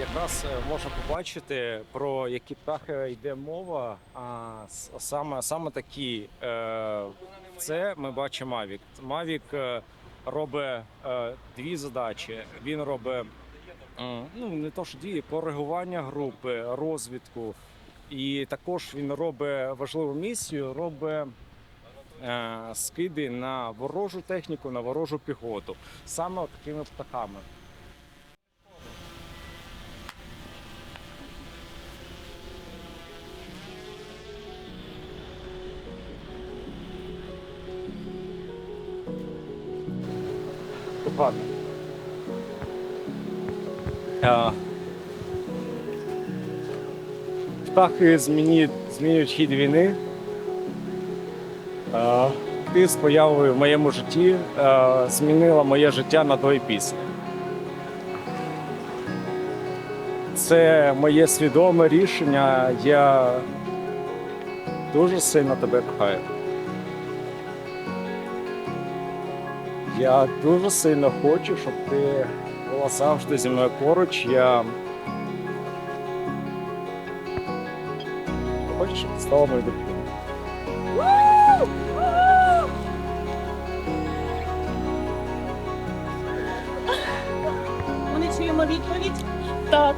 Якраз е, можна побачити, про які птахи йде мова. А саме, саме такі. Е, Це ми бачимо Mavic. Mavic е, робить дві задачі. Він робить ну, не то що дії, коригування групи, розвідку. І також він робить важливу місію, робить скиди на ворожу техніку, на ворожу піхоту. Саме такими птахами. Ладно. Птахи змінюють, змінюють хід війни. А, Ти з появою в моєму житті змінила моє життя на до і після. Це моє свідоме рішення. Я дуже сильно тебе кохаю. Я дуже сильно хочу, щоб ти була завжди зі мною поруч. Я хочу, щоб ти стала моєю дитиною. Чуємо відповідь. Так.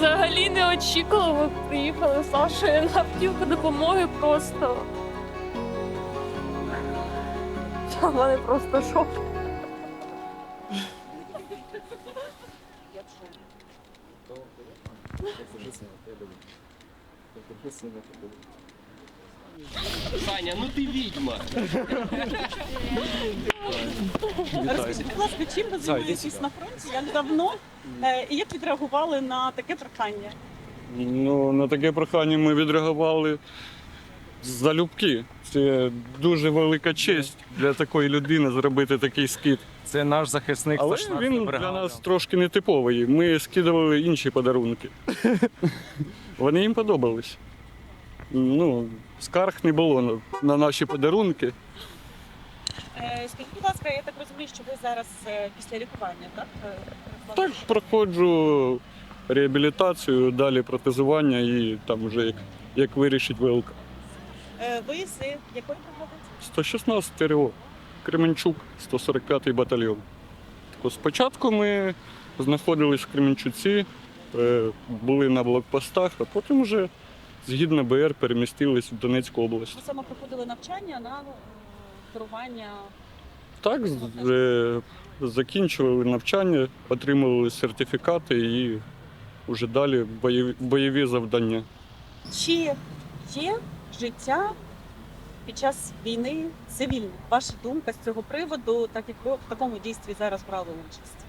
Взагалі не очікувала. Приїхали з Сашою на допомоги просто. У мене просто шок. Саня, ну ти відьма. Розкажіть, будь ласка, чим ви займаєтесь на фронті, як давно е, і як відреагували на таке прохання? Ну, на таке прохання ми відреагували залюбки. Це дуже велика честь для такої людини зробити такий скид. Це наш захисник. Але 116-ї він для нас трошки нетиповий. Ми скидували інші подарунки. Вони їм подобались. Ну, скарг не було на, на наші подарунки. Е, Скажіть, будь ласка, я так розумію, що ви зараз е, після лікування, так? е, Так, проходжу реабілітацію, далі протезування і там вже як, як вирішить ВЛК. Е, Ви з якої бригади? 116 РО, Кременчук, 145-й батальйон. Так, спочатку ми знаходились в Кременчуці, були на блокпостах, а потім вже згідно БР перемістились в Донецьку область. Ви саме проходили навчання на е, керування. Так, з- закінчували навчання, отримували сертифікати і вже далі бойові, бойові завдання. Чи є життя під час війни цивільне? Ваша думка з цього приводу, так як ви в такому дійстві зараз брали участь?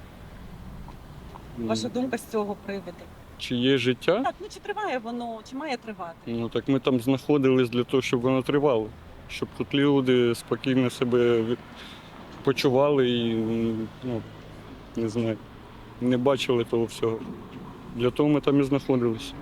Ваша думка з цього приводу? Чи є життя? Так, ну чи триває воно, чи має тривати? Ну так ми там знаходились для того, щоб воно тривало. Щоб тут люди спокійно себе від- почували і ну, не знаю, не бачили того всього. Для того ми там і знаходились.